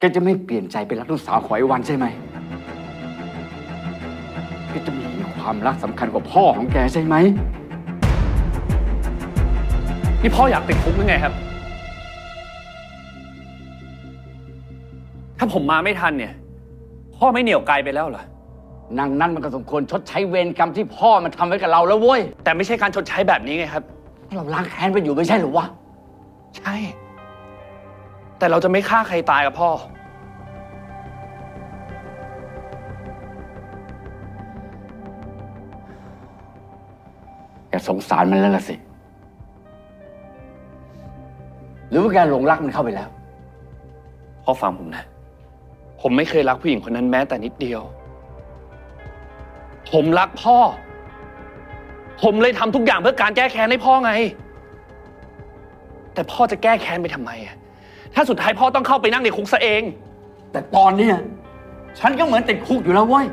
แกจะไม่เปลี่ยนใจเป็นรักลูกสาวของไอ้วันใช่ไหมแกจะไม่เห็นความรักสำคัญกว่าพ่อของแกใช่ไหม นี่พ่ออยากติดคุกหรือไงครับ ถ้าผมมาไม่ทันเนี่ย พ่อไม่เหนียวไกลไปแล้วเหรอ นางนั้นมันก็สมควรชดใช้เวรกรรมที่พ่อมันทำไว้กับเราแล้วเว้ยแต่ไม่ใช่การชดใช้แบบนี้ไงครับเราล้างแค้นไปอยู่ไม่ใช่หรือวะ ใช่ แต่เราจะไม่ฆ่าใครตายกับพ่อ แกสงสารมันแล้วล่ะสิ หรือว่าแกหลงรักมันเข้าไปแล้ว พ่อฟังผมนะ ผมไม่เคยรักผู้หญิงคนนั้นแม้แต่นิดเดียว ผมรักพ่อ ผมเลยทำทุกอย่างเพื่อการแก้แค้นให้พ่อไง แต่พ่อจะแก้แค้นไปทำไมอะ ถ้าสุดท้ายพ่อต้องเข้าไปนั่งในคุกซะเอง แต่ตอนเนี้ยฉันก็เหมือนติดคุกอยู่แล้วเว้ย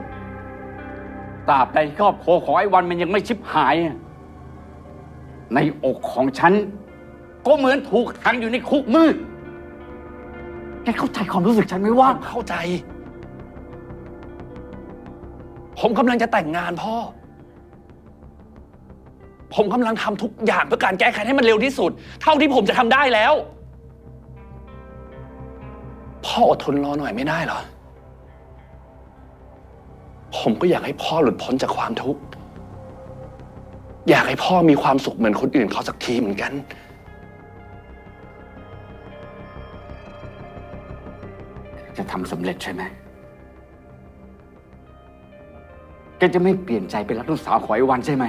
ตราบใดที่ครอบครัวของไอ้วันมันยังไม่ชิบหายอะในอกของฉัน ก็เหมือนถูกขังอยู่ในคุกมืด แกเข้าใจความรู้สึกฉันไหมว่า ผมเข้าใจ ผมกำลังจะแต่งงานพ่อ ผมกำลังทำทุกอย่างเพื่อการแก้ไขให้มันเร็วที่สุด เท่าที่ผมจะทำได้แล้ว พ่ออดทนรอหน่อยไม่ได้เหรอ ผมก็อยากให้พ่อหลุดพ้นจากความทุกข์ อยากให้พ่อมีความสุขเหมือนคนอื่นเขาสักทีเหมือนกัน จะทำสำเร็จใช่ไหมแกจะไม่เปลี่ยนใจเป็นรักลูกสาวของไอ้วันใช่ไหม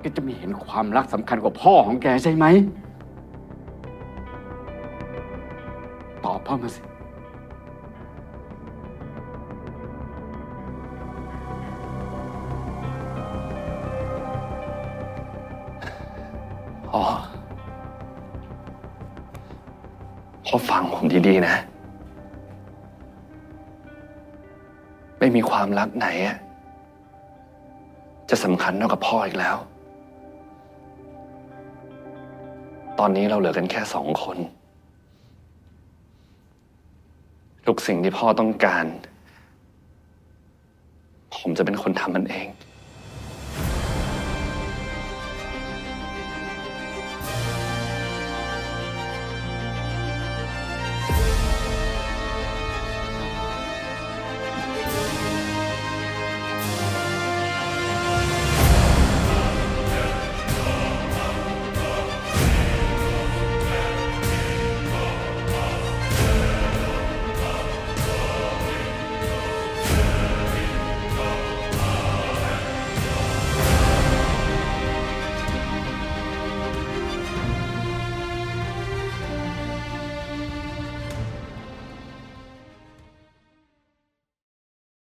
แกจะไม่เห็นความรักสำคัญกว่าพ่อของแกใช่ไหม ตอบพ่อมาสิ พ่อ พ่อฟังผมดีๆนะ ไม่มีความรักไหนอะจะสำคัญเท่ากับพ่ออีกแล้ว ตอนนี้เราเหลือกันแค่สองคน ทุกสิ่งที่พ่อต้องการ ผมจะเป็นคนทำมันเอง